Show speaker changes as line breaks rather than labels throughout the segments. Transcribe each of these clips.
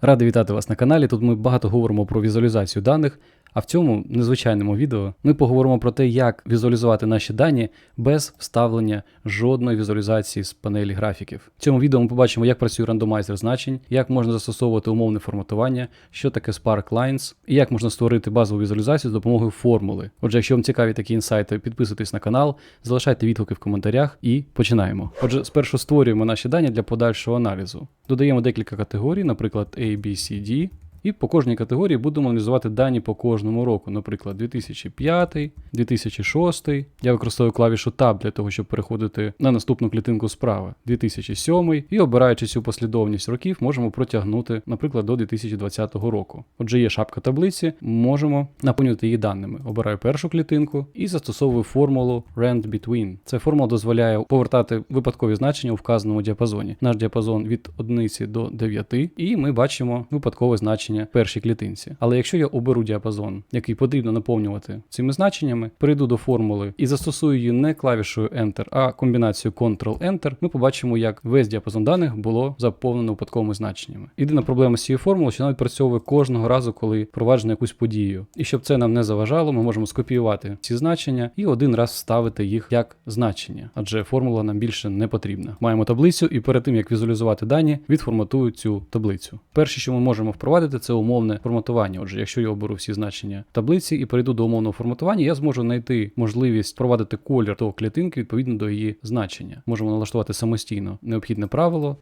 Радий вітати вас на каналі. Тут ми багато говоримо про візуалізацію даних. А в цьому незвичайному відео ми поговоримо про те, як візуалізувати наші дані без вставлення жодної візуалізації з панелі графіків. В цьому відео ми побачимо, як працює рандомайзер значень, як можна застосовувати умовне форматування, що таке Spark Lines, і як можна створити базову візуалізацію з допомогою формули. Отже, якщо вам цікаві такі інсайти, підписуйтесь на канал, залишайте відгуки в коментарях і починаємо. Отже, спершу створюємо наші дані для подальшого аналізу. Додаємо декілька категорій, наприклад, A, B, C, D. І по кожній категорії будемо аналізувати дані по кожному року, наприклад, 2005, 2006. Я використовую клавішу Tab для того, щоб переходити на наступну клітинку справа, 2007. І обираючи цю послідовність років, можемо протягнути, наприклад, до 2020 року. Отже, є шапка таблиці, можемо наповнювати її даними. Обираю першу клітинку і застосовую формулу Rand Between. Ця формула дозволяє повертати випадкові значення у вказаному діапазоні. Наш діапазон від 1 до 9, і ми бачимо випадкове значення в першій клітинці. Але якщо я оберу діапазон, який потрібно наповнювати цими значеннями, перейду до формули і застосую її не клавішою Enter, а комбінацією Ctrl-Enter, ми побачимо, як весь діапазон даних було заповнено випадковими значеннями. Єдина проблема з цією формулою, що вона відпрацьовує кожного разу, коли впроваджено якусь подію. І щоб це нам не заважало, ми можемо скопіювати ці значення і один раз вставити їх як значення, адже формула нам більше не потрібна. Маємо таблицю, і перед тим як візуалізувати дані, відформатую цю таблицю. Перше, що ми можемо впровадити, це умовне форматування. Отже, якщо я оберу всі значення таблиці і перейду до умовного форматування, я зможу знайти можливість впровадити колір до клітинки відповідно до її значення. Можемо налаштувати самостійно необхідне правило.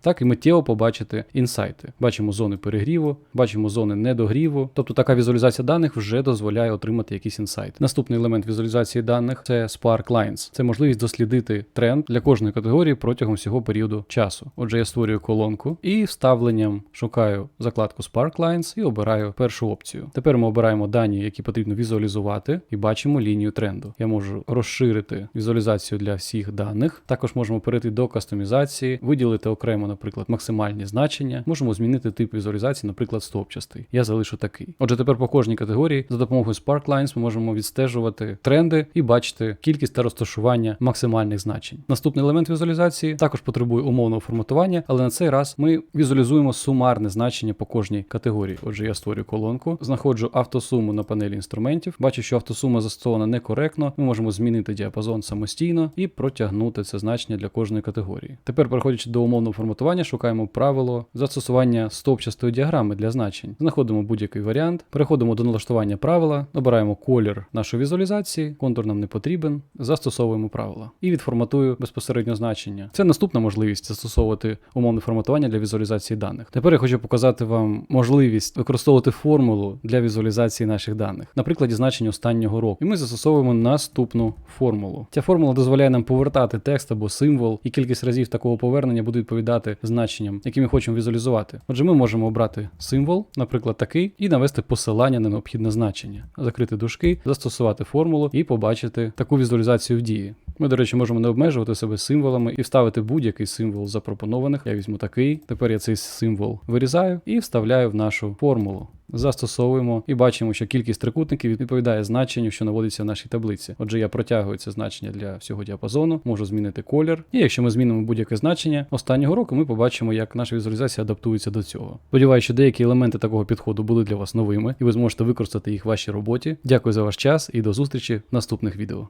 Так і миттєво побачити інсайти. Бачимо зони перегріву, бачимо зони недогріву. Тобто така візуалізація даних вже дозволяє отримати якийсь інсайт. Наступний елемент візуалізації даних це Spark Lines. Це можливість дослідити тренд для кожної категорії протягом всього періоду часу. Отже, я створюю колонку і вставленням шукаю закладку Spark Lines і обираю першу опцію. Тепер ми обираємо дані, які потрібно візуалізувати, і бачимо лінію тренду. Я можу розширити візуалізацію для всіх даних. Також можемо перейти до кастомізації, виділити окремо наприклад, максимальні значення, можемо змінити тип візуалізації, наприклад, стовпчастий. Я залишу такий. Отже, тепер по кожній категорії за допомогою Spark Lines ми можемо відстежувати тренди і бачити кількість та розташування максимальних значень. Наступний елемент візуалізації також потребує умовного форматування, але на цей раз ми візуалізуємо сумарне значення по кожній категорії. Отже, я створюю колонку, знаходжу автосуму на панелі інструментів. Бачу, що автосума застосована некоректно. Ми можемо змінити діапазон самостійно і протягнути це значення для кожної категорії. Тепер, переходячи до умовного форматування налаштування шукаємо правило застосування стовпчастої діаграми для значень. Знаходимо будь-який варіант, переходимо до налаштування правила, обираємо колір нашої візуалізації, контур нам не потрібен, застосовуємо правила і відформатую безпосередньо значення. Це наступна можливість застосовувати умовне форматування для візуалізації даних. Тепер я хочу показати вам можливість використовувати формулу для візуалізації наших даних, на прикладі значень останнього року. І ми застосовуємо наступну формулу. Ця формула дозволяє нам повертати текст або символ, і кількість разів такого повернення буде відповідати значенням, які ми хочемо візуалізувати. Отже, ми можемо обрати символ, наприклад, такий, і навести посилання на необхідне значення, закрити дужки, застосувати формулу і побачити таку візуалізацію в дії. Ми, до речі, можемо не обмежувати себе символами і вставити будь-який символ запропонованих. Я візьму такий. Тепер я цей символ вирізаю і вставляю в нашу формулу. Застосовуємо і бачимо, що кількість трикутників відповідає значенню, що наводиться в нашій таблиці. Отже, я протягую це значення для всього діапазону, можу змінити колір. І якщо ми змінимо будь-яке значення останнього року, ми побачимо, як наша візуалізація адаптується до цього. Сподіваюся, що деякі елементи такого підходу були для вас новими, і ви зможете використати їх в вашій роботі. Дякую за ваш час і до зустрічі в наступних відео.